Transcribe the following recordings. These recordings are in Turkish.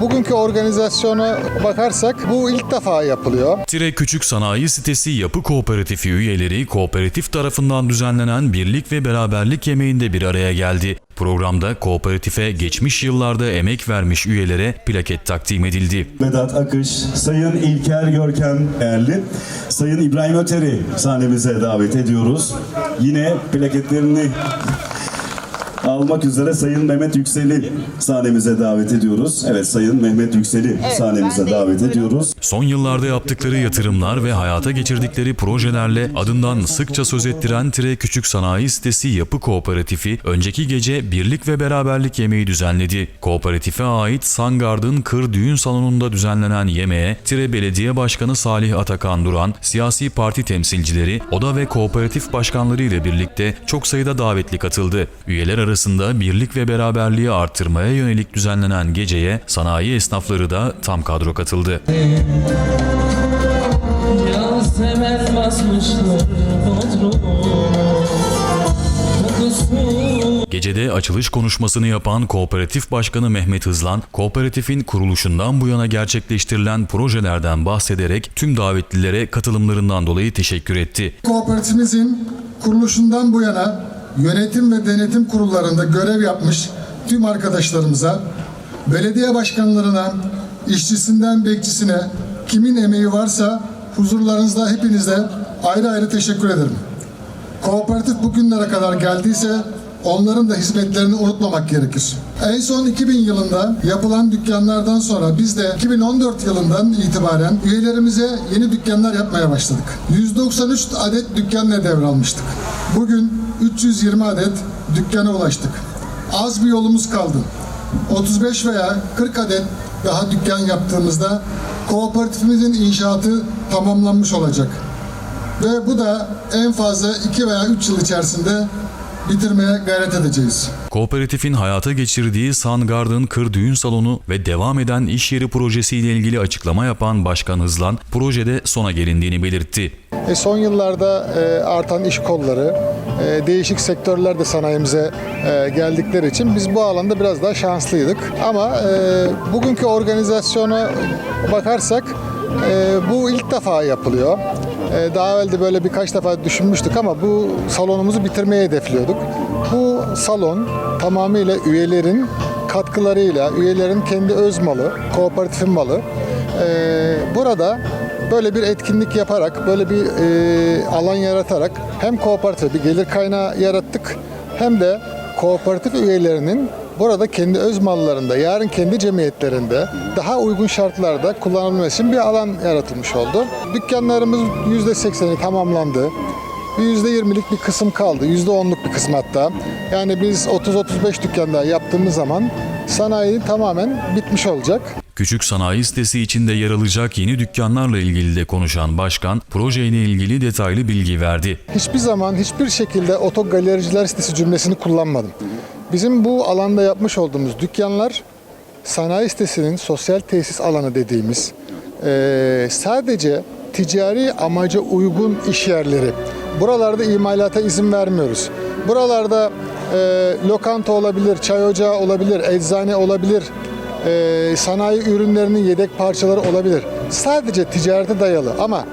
bugünkü organizasyona bakarsak bu ilk defa yapılıyor. Tire Küçük Sanayi Sitesi Yapı Kooperatifi üyeleri kooperatif tarafından düzenlenen birlik ve beraberlik yemeğinde bir araya geldi. Programda kooperatife geçmiş yıllarda emek vermiş üyelere plaket takdim edildi. Vedat Akış, Sayın İlker Görkem değerli, Sayın İbrahim Öter'i sahnemize davet ediyoruz. Yine plaketlerini almak üzere Sayın Mehmet Yüksel'i sahnemize davet ediyoruz. Evet Sayın Mehmet Yüksel'i sahnemize ben de- davet buyurun. ediyoruz. Son yıllarda yaptıkları yatırımlar ve hayata geçirdikleri projelerle adından sıkça söz ettiren Tire Küçük Sanayi Sitesi Yapı Kooperatifi önceki gece birlik ve beraberlik yemeği düzenledi. Kooperatife ait Sangard'ın Kır Düğün Salonu'nda düzenlenen yemeğe Tire Belediye Başkanı Salih Atakan Duran, siyasi parti temsilcileri, oda ve kooperatif başkanları ile birlikte çok sayıda davetli katıldı. Üyeler arasında birlik ve beraberliği artırmaya yönelik düzenlenen geceye sanayi esnafları da tam kadro katıldı. Gecede açılış konuşmasını yapan Kooperatif Başkanı Mehmet Hızlan, kooperatifin kuruluşundan bu yana gerçekleştirilen projelerden bahsederek tüm davetlilere katılımlarından dolayı teşekkür etti. Kooperatifimizin kuruluşundan bu yana yönetim ve denetim kurullarında görev yapmış tüm arkadaşlarımıza, belediye başkanlarına, işçisinden bekçisine kimin emeği varsa huzurlarınızda hepinize ayrı ayrı teşekkür ederim. Kooperatif bugünlere kadar geldiyse onların da hizmetlerini unutmamak gerekir. En son 2000 yılında yapılan dükkanlardan sonra biz de 2014 yılından itibaren üyelerimize yeni dükkanlar yapmaya başladık. 193 adet dükkanla devralmıştık. Bugün 320 adet dükkana ulaştık. Az bir yolumuz kaldı. 35 veya 40 adet daha dükkan yaptığımızda kooperatifimizin inşaatı tamamlanmış olacak. Ve bu da en fazla 2 veya 3 yıl içerisinde bitirmeye gayret edeceğiz. Kooperatifin hayata geçirdiği Sun Garden Kır Düğün Salonu ve devam eden iş yeri projesiyle ilgili açıklama yapan Başkan Hızlan, projede sona gelindiğini belirtti. E, son yıllarda e, artan iş kolları, e, değişik sektörler de sanayimize e, geldikleri için biz bu alanda biraz daha şanslıydık. Ama e, bugünkü organizasyona bakarsak e, bu ilk defa yapılıyor. E, daha evvel de böyle birkaç defa düşünmüştük ama bu salonumuzu bitirmeyi hedefliyorduk. Bu salon tamamıyla üyelerin katkılarıyla, üyelerin kendi öz malı, kooperatifin malı. E, burada böyle bir etkinlik yaparak, böyle bir e, alan yaratarak hem kooperatif bir gelir kaynağı yarattık hem de kooperatif üyelerinin burada kendi öz mallarında, yarın kendi cemiyetlerinde daha uygun şartlarda kullanılması için bir alan yaratılmış oldu. Dükkanlarımız %80'i tamamlandı. Bir %20'lik bir kısım kaldı. %10'luk bir kısım hatta. Yani biz 30-35 dükkan daha yaptığımız zaman sanayi tamamen bitmiş olacak. Küçük sanayi sitesi içinde yer alacak yeni dükkanlarla ilgili de konuşan başkan, projeyle ilgili detaylı bilgi verdi. Hiçbir zaman hiçbir şekilde otogalericiler sitesi cümlesini kullanmadım. Bizim bu alanda yapmış olduğumuz dükkanlar sanayi sitesinin sosyal tesis alanı dediğimiz eee, sadece ticari amaca uygun iş yerleri. Buralarda imalata izin vermiyoruz. Buralarda eee, lokanta olabilir, çay ocağı olabilir, eczane olabilir, eee, sanayi ürünlerinin yedek parçaları olabilir. Sadece ticarete dayalı ama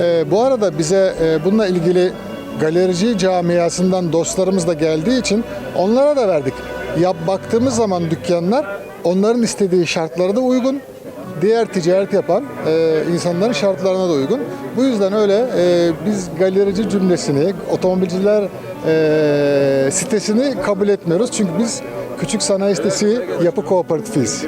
eee, bu arada bize eee, bununla ilgili galerici camiasından dostlarımız da geldiği için onlara da verdik. Yap baktığımız zaman dükkanlar onların istediği şartlara da uygun. Diğer ticaret yapan e, insanların şartlarına da uygun. Bu yüzden öyle e, biz galerici cümlesini, otomobilciler e, sitesini kabul etmiyoruz. Çünkü biz küçük sanayi sitesi yapı kooperatifiyiz.